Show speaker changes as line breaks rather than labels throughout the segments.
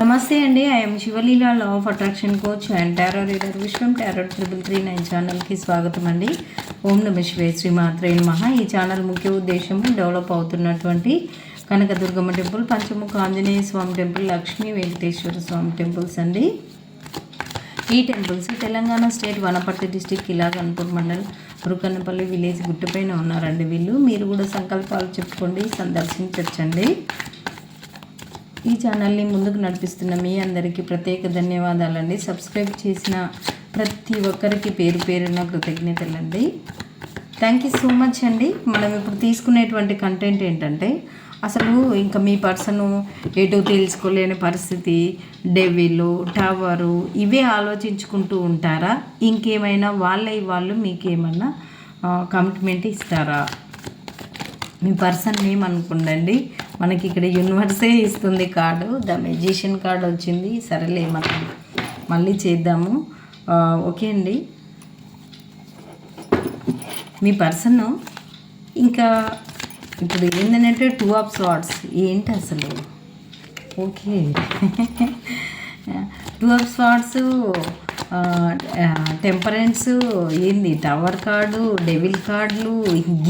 నమస్తే అండి I'm Shivaleela law of attraction coach and tarot reader Vishwam tarot triple three nine ఛానల్కి స్వాగతం అండి. ఓం నమ శివే శ్రీ మాత్రే మహా ఈ ఛానల్ ముఖ్య ఉద్దేశం డెవలప్ అవుతున్నటువంటి Kanakadurgamma temple Panchamukha Anjaneya Swamy temple Lakshmi Venkateswara Swamy temples అండి. ఈ temples Telangana state Wanaparthy district Ilaganpur mandal Rukannapalli village గుట్టపైన ఉన్నారండి వీళ్ళు. మీరు కూడా సంకల్పాలు చెప్పుకోండి సందర్శించవచ్చండి ఈ ఛానల్ని ముందుకు నడిపిస్తున్న మీ అందరికీ ప్రత్యేక ధన్యవాదాలండి. సబ్స్క్రైబ్ చేసిన ప్రతి ఒక్కరికి పేరు పేరున కృతజ్ఞతలండి. థ్యాంక్ యూ సో మచ్ అండి. మనం ఇప్పుడు తీసుకునేటువంటి కంటెంట్ ఏంటంటే అసలు ఇంకా మీ పర్సను ఎటు తెలుసుకోలేని పరిస్థితి డెవిలు టవరు ఇవే ఆలోచించుకుంటూ ఉంటారా? ఇంకేమైనా వాళ్ళై వాళ్ళు మీకేమన్నా కమిట్మెంట్ ఇస్తారా? మీ పర్సన్ నేమ్ అనుకుండండి మనకి ఇక్కడ యూనివర్సే ఇస్తుంది కార్డు ద మెజిషియన్ కార్డు వచ్చింది. సరేలే మనం మళ్ళీ చేద్దాము. ఓకే అండి. మీ పర్సన్ ఇంకా ఇప్పుడు ఏంటంటే టూ ఆఫ్ స్వాట్స్ ఏంటి అసలు? Okay. Two of swords temperance ఏంది? టవర్ కార్డు డెవిల్ కార్డులు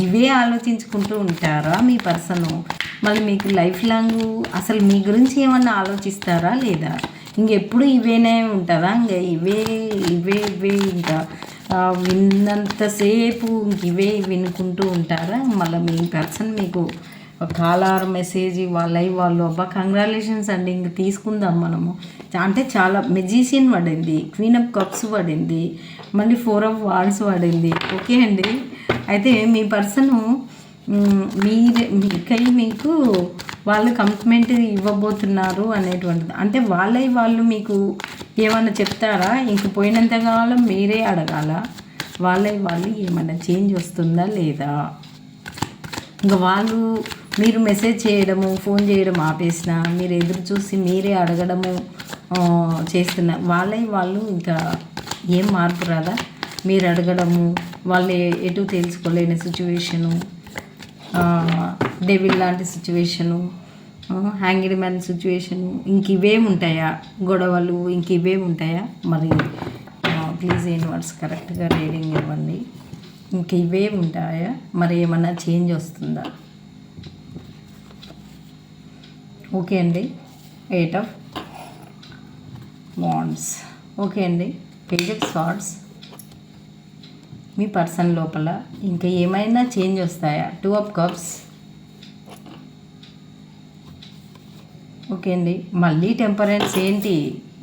ఇవే ఆలోచించుకుంటూ ఉంటారా మీ పర్సన్ మళ్ళీ మీకు లైఫ్ లాంగ్ అసలు మీ గురించి ఏమన్నా ఆలోచిస్తారా లేదా? ఇంకెప్పుడు ఇవేనే ఉంటుందా ఇంకా ఇవే ఇవే ఇవే ఇంకా విన్నంతసేపు ఇంక ఇవే వినుకుంటూ ఉంటారా? మళ్ళీ మీ పర్సన్ మీకు కాలార్ మెసేజ్ వాళ్ళ వాళ్ళు అబ్బా కంగ్రాచులేషన్స్ అండి ఇంక తీసుకుందాం మనము. అంటే చాలా మెజీషియన్ పడింది క్వీన్ ఆఫ్ కప్స్ పడింది మళ్ళీ ఫోర్ ఆఫ్ వార్డ్స్ పడింది. ఓకే అండి. అయితే మీ పర్సను మీరే మీకై మీకు వాళ్ళు కమిట్మెంట్ ఇవ్వబోతున్నారు అనేటువంటిది. అంటే వాళ్ళై వాళ్ళు మీకు ఏమన్నా చెప్తారా? ఇంక పోయినంత కాలం మీరే అడగాల. వాళ్ళై వాళ్ళు ఏమన్నా చేంజ్ వస్తుందా లేదా? ఇంకా వాళ్ళు మీరు మెసేజ్ చేయడము ఫోన్ చేయడం ఆపేసిన మీరు ఎదురు చూసి మీరే అడగడము చేస్తున్న వాళ్ళే వాళ్ళు ఇంకా ఏం మార్పు రాదా? మీరు అడగడము వాళ్ళు ఎటు తెలుసుకోలేని సిచ్యువేషను డెవిల్ లాంటి సిచ్యువేషను హ్యాంగిడ్ మ్యాన్ సిచ్యువేషను ఇంక ఇవేం ఉంటాయా? గొడవలు ఇంక ఇవేం ఉంటాయా? మరి ప్లీజ్ వర్డ్స్ కరెక్ట్గా రీడింగ్ ఇవ్వండి. ఇంక ఇవే ఉంటాయా? మరి ఏమన్నా చేంజ్ వస్తుందా? ఓకే అండి. ఎయిట్ ఆఫ్ వాండ్స్ ఓకే అండి. పేజ్ ఆఫ్ స్వార్డ్స్ మీ పర్సన్ లోపల ఇంకా ఏమైనా చేంజ్ వస్తాయా? టూ ఆఫ్ కప్స్ ఓకే అండి. మళ్ళీ టెంపరెన్స్ ఏంటి?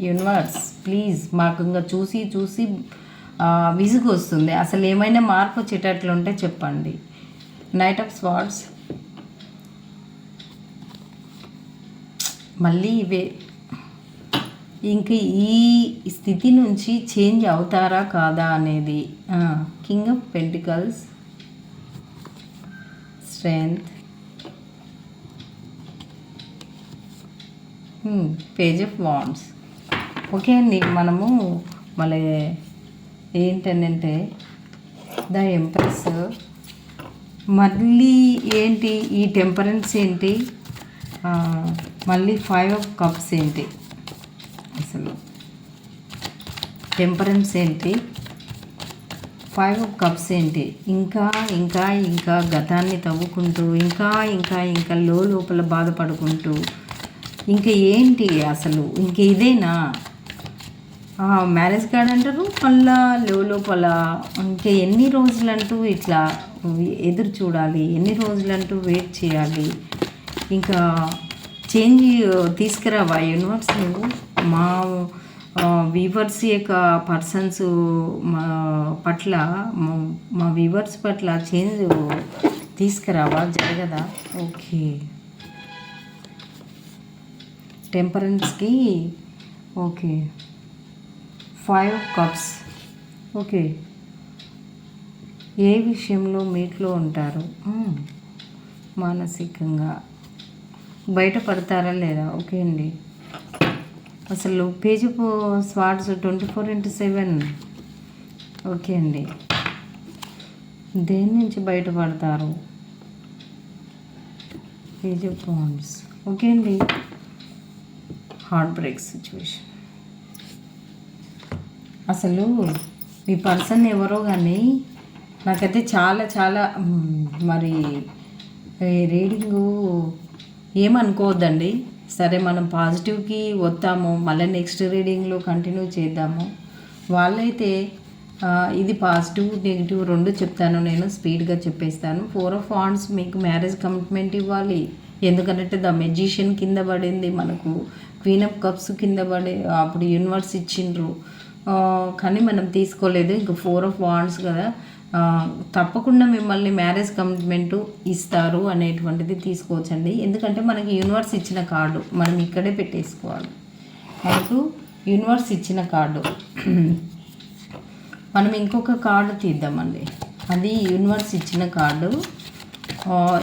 యూనివర్స్ ప్లీజ్ మాకు ఇంకా చూసి చూసి విసుగు వస్తుంది. అసలు ఏమైనా మార్పు వచ్చేటట్లు ఉంటే చెప్పండి. నైట్ ఆఫ్ స్వాట్స్ మళ్ళీ ఇవే. ఇంక ఈ స్థితి నుంచి చేంజ్ అవుతారా కాదా అనేది king of pentacles strength page of wands okay అండి మనము మళ్ళీ ఏంటంటే ద ఎంప్రెస్ మళ్ళీ ఏంటి ఈ టెంపరెన్స్ ఏంటి? మళ్ళీ ఫైవ్ ఆఫ్ కప్స్ ఏంటి? అసలు టెంపరెన్స్ ఏంటి? ఫైవ్ ఆఫ్ కప్స్ ఏంటి? ఇంకా ఇంకా ఇంకా గతాన్ని తవ్వుకుంటూ ఇంకా ఇంకా ఇంకా లో లోపల బాధపడుకుంటూ ఇంకా ఏంటి అసలు? ఇంక ఇదేనా? మ్యారేజ్ కార్డ్ అంటారు? మళ్ళా లో లోపల ఇంకా ఎన్ని రోజులంటూ ఇట్లా ఎదురు చూడాలి ఎన్ని రోజులంటూ వెయిట్ చేయాలి? ఇంకా చేంజ్ తీసుకురావా యూనివర్స్ నువ్వు? మా వీవర్స్ యొక్క పర్సన్స్ మా పట్ల మా- వీవర్స్ పట్ల చేంజ్ తీసుకురావా? జరగదా? ఓకే. టెంపరెన్స్కి ఓకే. Five cups okay. ఏ విషయంలో మీట్లో ఉంటారు? మానసికంగా. బయటపడతారా లేదా? ఓకే అండి. అసలు page swords twenty four into seven. Okay అండి. దేని నుంచి బయటపడతారు? పేజ్ పాయింట్స్ ఓకే అండి. హార్ట్ బ్రేక్ సిచ్యువేషన్ అసలు మీ పర్సన్ ఎవరో కానీ నాకైతే చాలా చాలా మరి రీడింగు ఏమనుకోవద్దండి. సరే మనం పాజిటివ్కి వస్తాము మళ్ళీ నెక్స్ట్ రీడింగ్లో కంటిన్యూ చేద్దాము. వాళ్ళైతే ఇది పాజిటివ్ నెగిటివ్ రెండు చెప్తాను నేను స్పీడ్గా చెప్పేస్తాను. ఫోర్ ఆఫ్ వాండ్స్ మీకు మ్యారేజ్ కమిట్మెంట్ ఇవ్వాలి. ఎందుకంటే ద మెజిషియన్ కింద పడింది మనకు క్వీన్ ఆఫ్ కప్స్ కింద పడే అప్పుడు యూనివర్స్ ఇచ్చిండ్రు. కానీ మనం తీసుకోలేదు. ఇంకా ఫోర్ ఆఫ్ వాండ్స్ కదా. తప్పకుండా మిమ్మల్ని మ్యారేజ్ కమిట్మెంట్ ఇస్తారు అనేటువంటిది తీసుకోవచ్చండి. ఎందుకంటే మనకి యూనివర్స్ ఇచ్చిన కార్డు మనం ఇక్కడే పెట్టేసుకోవాలి. మనకు యూనివర్స్ ఇచ్చిన కార్డు. మనం ఇంకొక కార్డు తీద్దామండి. అది యూనివర్స్ ఇచ్చిన కార్డు.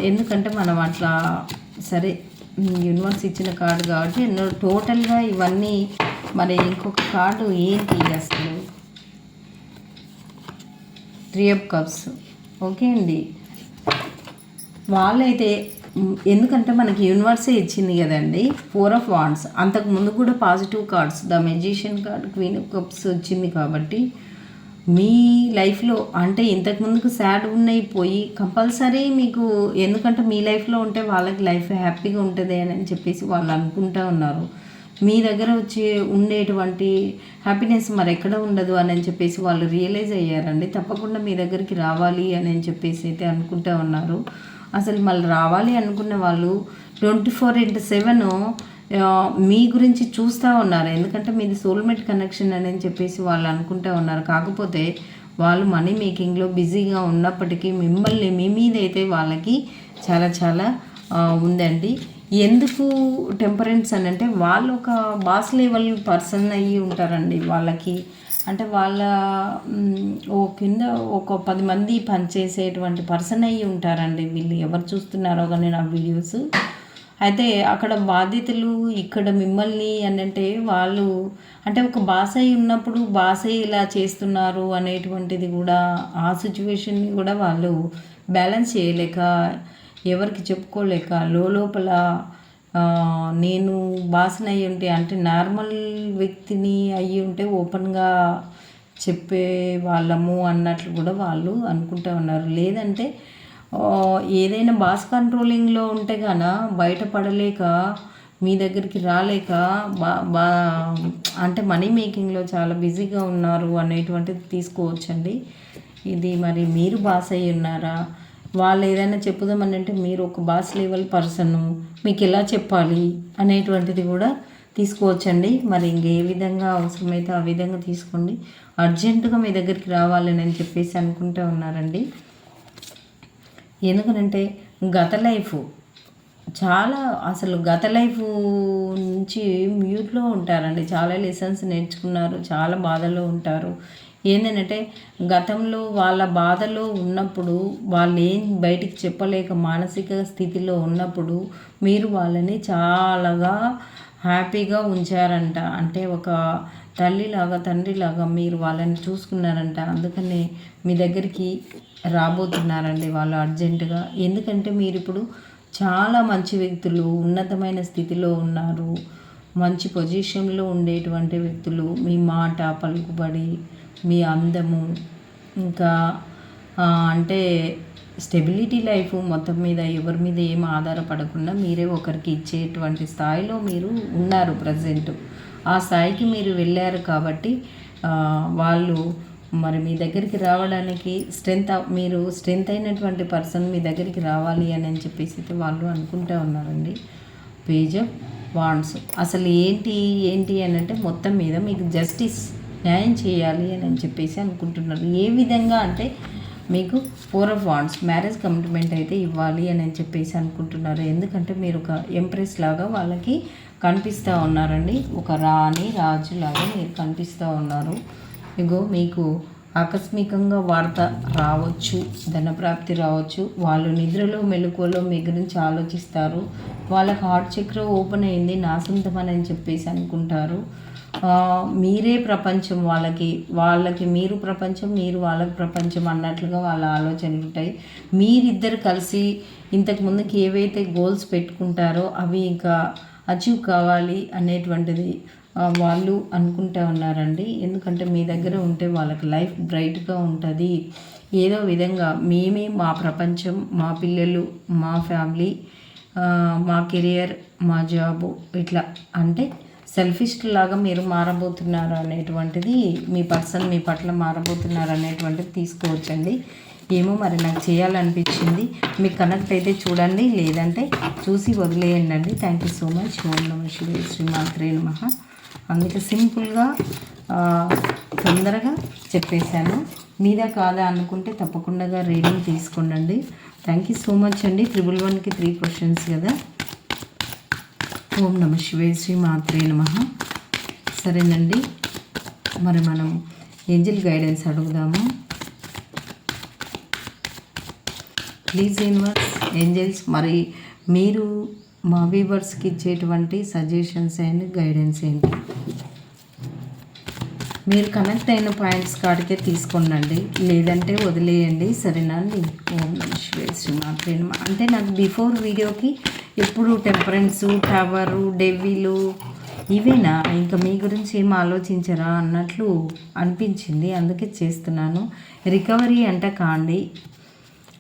ఎందుకంటే మనం అట్లా సరే యూనివర్స్ ఇచ్చిన కార్డు కాబట్టి టోటల్గా ఇవన్నీ మరి ఇంకొక కార్డు ఏంటి అసలు? త్రీ ఆఫ్ కప్స్ ఓకే అండి. వాళ్ళైతే ఎందుకంటే మనకి యూనివర్సే ఇచ్చింది కదండి. ఫోర్ ఆఫ్ వాండ్స్ అంతకు ముందు కూడా positive cards the magician card queen of cups వచ్చింది కాబట్టి మీ లైఫ్లో అంటే ఇంతకు ముందుకు సాడ్ ఉన్నాయి పోయి కంపల్సరీ మీకు ఎందుకంటే మీ లైఫ్లో ఉంటే వాళ్ళకి లైఫ్ హ్యాపీగా ఉంటుంది అని చెప్పేసి వాళ్ళు అనుకుంటా ఉన్నారు. మీ దగ్గర వచ్చి ఉండేటువంటి హ్యాపీనెస్ మరి ఎక్కడ ఉండదు అని చెప్పేసి వాళ్ళు రియలైజ్ అయ్యారండి. తప్పకుండా మీ దగ్గరికి రావాలి అని అని చెప్పేసి అయితే అనుకుంటూ ఉన్నారు. అసలు మళ్ళీ రావాలి అనుకున్న వాళ్ళు ట్వంటీ ఫోర్ ఇంటూ సెవెన్ మీ గురించి చూస్తూ ఉన్నారు. ఎందుకంటే మీది సోల్మేట్ కనెక్షన్ అని చెప్పేసి వాళ్ళు అనుకుంటూ ఉన్నారు. కాకపోతే వాళ్ళు మనీ మేకింగ్లో బిజీగా ఉన్నప్పటికీ మిమ్మల్ని మీ మీద అయితే వాళ్ళకి చాలా చాలా ఉందండి. ఎందుకు టెంపరెన్స్ అని అంటే వాళ్ళు ఒక బాస్ లెవెల్ పర్సన్ అయ్యి ఉంటారండి వాళ్ళకి. అంటే వాళ్ళ ఓ కింద ఒక పది మంది పనిచేసేటువంటి పర్సన్ అయ్యి ఉంటారండి వీళ్ళు. ఎవరు చూస్తున్నారో కానీ నా వీడియోస్ అయితే అక్కడ బాధ్యతలు ఇక్కడ మిమ్మల్ని అని అంటే వాళ్ళు అంటే ఒక బాస్ అయి ఉన్నప్పుడు బాస్ అయి ఇలా చేస్తున్నారు అనేటువంటిది కూడా ఆ సిచ్యువేషన్ని కూడా వాళ్ళు బ్యాలెన్స్ చేయలేక ఎవరికి చెప్పుకోలేక లోపల నేను బాసన అయ్యి ఉంటే అంటే నార్మల్ వ్యక్తిని అయ్యి ఉంటే ఓపెన్గా చెప్పే వాళ్ళము అన్నట్లు కూడా వాళ్ళు అనుకుంటా ఉన్నారు. లేదంటే ఏదైనా బాస్ కంట్రోలింగ్లో ఉంటే గాన బయటపడలేక మీ దగ్గరికి రాలేక బా బా అంటే మనీ మేకింగ్లో చాలా బిజీగా ఉన్నారు అనేటువంటిది తీసుకోవచ్చండి. ఇది మరి మీరు బాస్ అయి ఉన్నారా? వాళ్ళు ఏదైనా చెప్పుదామని అంటే మీరు ఒక బాస్ లెవెల్ పర్సన్ మీకు ఎలా చెప్పాలి అనేటువంటిది కూడా తీసుకోవచ్చండి. మరి ఇంకే విధంగా అవసరమైతే ఆ విధంగా తీసుకోండి. అర్జెంటుగా మీ దగ్గరికి రావాలని అని చెప్పేసి అనుకుంటూ ఉన్నారండి. ఎందుకనంటే గత లైఫ్ చాలా అసలు గత లైఫ్ నుంచి మ్యూట్లో ఉంటారండి. చాలా లెసన్స్ నేర్చుకున్నారు చాలా బాధలో ఉంటారు. ఏంటంటే గతంలో వాళ్ళ బాధలో ఉన్నప్పుడు వాళ్ళు ఏం బయటికి చెప్పలేక మానసిక స్థితిలో ఉన్నప్పుడు మీరు వాళ్ళని చాలాగా హ్యాపీగా ఉంచారంట. అంటే ఒక తల్లిలాగా తండ్రిలాగా మీరు వాళ్ళని చూసుకున్నారంట. అందుకనే మీ దగ్గరికి రాబోతున్నారండి వాళ్ళు అర్జెంటుగా. ఎందుకంటే మీరు ఇప్పుడు చాలా మంచి వ్యక్తులు ఉన్నతమైన స్థితిలో ఉన్నారు. మంచి పొజిషన్లో ఉండేటువంటి వ్యక్తులు. మీ మాట పలుకుబడి మీ అందము. ఇంకా అంటే స్టెబిలిటీ లైఫ్ మొత్తం మీద ఎవరి మీద ఏం ఆధారపడకుండా మీరే ఒకరికి ఇచ్చేటువంటి స్థాయిలో మీరు ఉన్నారు ప్రజెంట్. ఆ స్థాయికి మీరు వెళ్ళారు కాబట్టి వాళ్ళు మరి మీ దగ్గరికి రావడానికి స్ట్రెంత్ మీరు స్ట్రెంత్ అయినటువంటి పర్సన్ మీ దగ్గరికి రావాలి అని అని చెప్పేసి అయితే వాళ్ళు అనుకుంటూ ఉన్నారండి. పేజ్ ఆఫ్ వాండ్స్ అసలు ఏంటి ఏంటి అని అంటే మొత్తం మీద మీకు జస్టిస్ న్యాయం చేయాలి అని చెప్పేసి అనుకుంటున్నారు. ఏ విధంగా అంటే మీకు four of wands marriage commitment అయితే ఇవ్వాలి అని చెప్పేసి అనుకుంటున్నారు. ఎందుకంటే మీరు ఒక ఎంప్రెస్ లాగా వాళ్ళకి కనిపిస్తూ ఉన్నారండి. ఒక రాణి రాజు లాగా మీరు కనిపిస్తూ ఉన్నారు. ఇగో మీకు ఆకస్మికంగా వార్త రావచ్చు ధనప్రాప్తి రావచ్చు. వాళ్ళు నిద్రలో మెలకువలో మీ గురించి ఆలోచిస్తారు. వాళ్ళకి హార్ట్ చక్ర ఓపెన్ అయింది నా అని చెప్పేసి అనుకుంటారు. మీరే ప్రపంచం వాళ్ళకి వాళ్ళకి మీరు ప్రపంచం మీరు వాళ్ళకి ప్రపంచం అన్నట్లుగా వాళ్ళ ఆలోచనలు ఉంటాయి. మీరిద్దరు కలిసి ఇంతకు ముందుకి ఏవైతే గోల్స్ పెట్టుకుంటారో అవి ఇంకా అచీవ్ కావాలి అనేటువంటిది వాళ్ళు అనుకుంటూ ఉన్నారండి. ఎందుకంటే మీ దగ్గర ఉంటే వాళ్ళకి లైఫ్ బ్రైట్గా ఉంటుంది. ఏదో విధంగా మేమే మా ప్రపంచం మా పిల్లలు మా ఫ్యామిలీ మా కెరియర్ మా జాబు ఇట్లా. అంటే సెల్ఫిష్ లాగా మీరు మారబోతున్నారు అనేటువంటిది మీ పర్సన్ మీ పట్ల మారబోతున్నారు అనేటువంటిది తీసుకోవచ్చండి. ఏమో మరి నాకు చేయాలనిపించింది. మీకు కనెక్ట్ అయితే చూడండి లేదంటే చూసి వదిలేయండి అండి థ్యాంక్ యూ సో మచ్ ఓం నమ శివాయ శ్రీమాత్రే నమ. అందుకే సింపుల్గా తొందరగా చెప్పేశాను. మీదా కాదా అనుకుంటే తప్పకుండా రీడింగ్ తీసుకోండి థ్యాంక్ యూ సో మచ్ అండి. ట్రిపుల్ వన్కి త్రీ క్వశ్చన్స్ కదా. ఓం నమ శివే శ్రీ మాత్రే నమ. సరేనండి మరి మనం ఏంజిల్ గైడెన్స్ అడుగుదాము. ప్లీజ్ యూనివర్స్ ఏంజల్స్ మరి మీరు మా వీవర్స్కి ఇచ్చేటువంటి సజెషన్స్ అండ్ గైడెన్స్ ఏంటి? మీరు కనెక్ట్ అయిన పాయింట్స్ కాడికే తీసుకోండి లేదంటే వదిలేయండి. సరేనా అండి? ఓం నమ శివే శ్రీ మాత్రే అంటే నాకు బిఫోర్ వీడియోకి ఎప్పుడు టెంపరెన్స్ టవరు డెవిలు ఇవేనా? ఇంకా మీ గురించి ఏం ఆలోచించరా అన్నట్లు అనిపించింది. అందుకే చేస్తున్నాను. రికవరీ అంటే కాండి.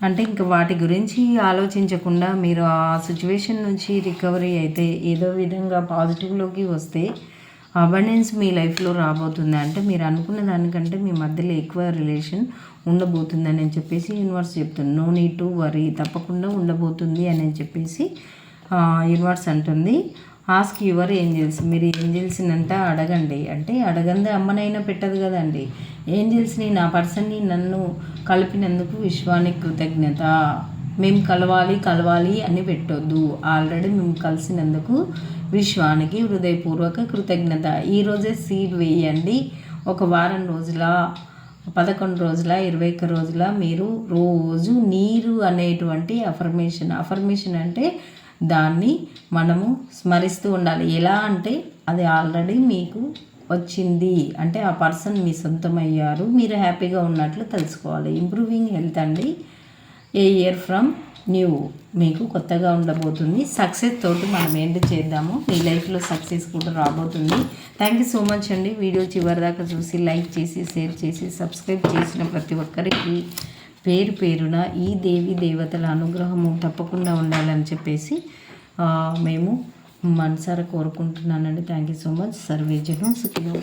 అంటే ఇంకా వాటి గురించి ఆలోచించకుండా మీరు ఆ సిచ్యువేషన్ నుంచి రికవరీ అయితే ఏదో విధంగా పాజిటివ్లోకి వస్తే అబండెన్స్ మీ లైఫ్లో రాబోతుంది. అంటే మీరు అనుకున్న దానికంటే మీ మధ్యలో ఎక్కువ రిలేషన్ ఉండబోతుందని చెప్పేసి యూనివర్స్ చెప్తుంది. No need to worry. తప్పకుండా ఉండబోతుంది అని చెప్పేసి యూనివర్స్ అంటుంది. ఆస్క్ యువర్ ఏంజిల్స్ మీరు ఏంజల్స్నంట అడగండి. అంటే అడగందే అమ్మనైనా పెట్టదు కదండి. ఏంజిల్స్ని నా పర్సన్ని నన్ను కలిపినందుకు విశ్వానికి కృతజ్ఞత. మేము కలవాలి కలవాలి అని పెట్టొద్దు. ఆల్రెడీ మేము కలిసినందుకు విశ్వానికి హృదయపూర్వక కృతజ్ఞత. ఈరోజే సీడ్ వేయండి. ఒక వారం రోజుల పదకొండు రోజుల ఇరవై ఒక్క రోజుల మీరు రోజు నీరు అనేటువంటి అఫర్మేషన్ అఫర్మేషన్ అంటే దాన్ని మనము స్మరిస్తూ ఉండాలి. ఎలా అంటే అది ఆల్రెడీ మీకు వచ్చింది. అంటే ఆ పర్సన్ మీ సొంతమయ్యారు. మీరు హ్యాపీగా ఉన్నట్లు తెలుసుకోవాలి. ఇంప్రూవింగ్ హెల్త్ అండి. ఏ ఇయర్ ఫ్రమ్ న్యూ మీకు కొత్తగా ఉండబోతుంది. సక్సెస్ తోటి మనం ఏంటి చేద్దాము. మీ లైఫ్లో సక్సెస్ కూడా రాబోతుంది. థ్యాంక్ యూ సో మచ్ అండి. వీడియో చివరి దాకా చూసి లైక్ చేసి షేర్ చేసి సబ్స్క్రైబ్ చేసిన ప్రతి ఒక్కరికి. పేరు పేరున ఈ దేవి దేవతల అనుగ్రహము తప్పకుండా ఉండాలని చెప్పేసి మేము మనసారా కోరుకుంటున్నానండి. థ్యాంక్ యూ సో మచ్ సర్వేజను సుఖినో